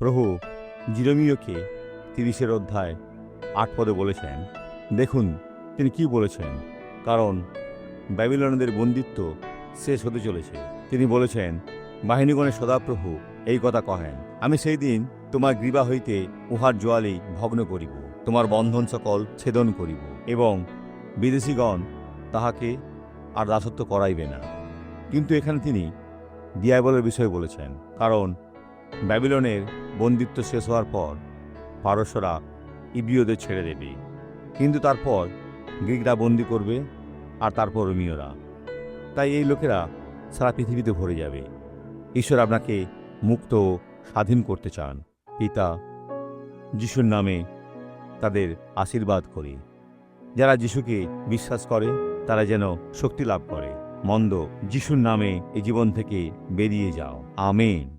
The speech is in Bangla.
প্রভু জিরমিয়কে তিরিশের অধ্যায় আট পদে বলেছেন, দেখুন, তিনি কি বলেছেন? কারণ ব্যাবিলনদের বন্দিত্ব শেষ হতে চলেছে। তিনি বলেছেন, বাহিনীগণের সদাপ্রভু এই কথা কহেন, আমি সেই দিন তোমার গ্রীবা হইতে উহার জোয়ালি ভগ্ন করিব, তোমার বন্ধন সকল ছেদন করিব, এবং বিদেশিগণ তাহাকে আর দাসত্ব করাইবে না। কিন্তু এখানে তিনি দিয়াবলের বিষয়ে বলেছেন, কারণ ব্যাবিলনের বন্দিত্ব শেষ হওয়ার পর পারস্যরা ইবিওদের ছেড়ে দেবে। কিন্তু তারপর গ্রিকরা বন্দি করবে আর তারপর রোমিওরা। তাই এই লোকেরা সারা পৃথিবীতে ভরে যাবে। ঈশ্বর আপনাকে মুক্ত ও স্বাধীন করতে চান। পিতা যিশুর নামে তাদের আশীর্বাদ করি। যারা যিশুকে বিশ্বাস করে, তারা যেন শক্তি লাভ করে। মন্দ যিশুর নামে এই জীবন থেকে বেরিয়ে যাও। আমেন।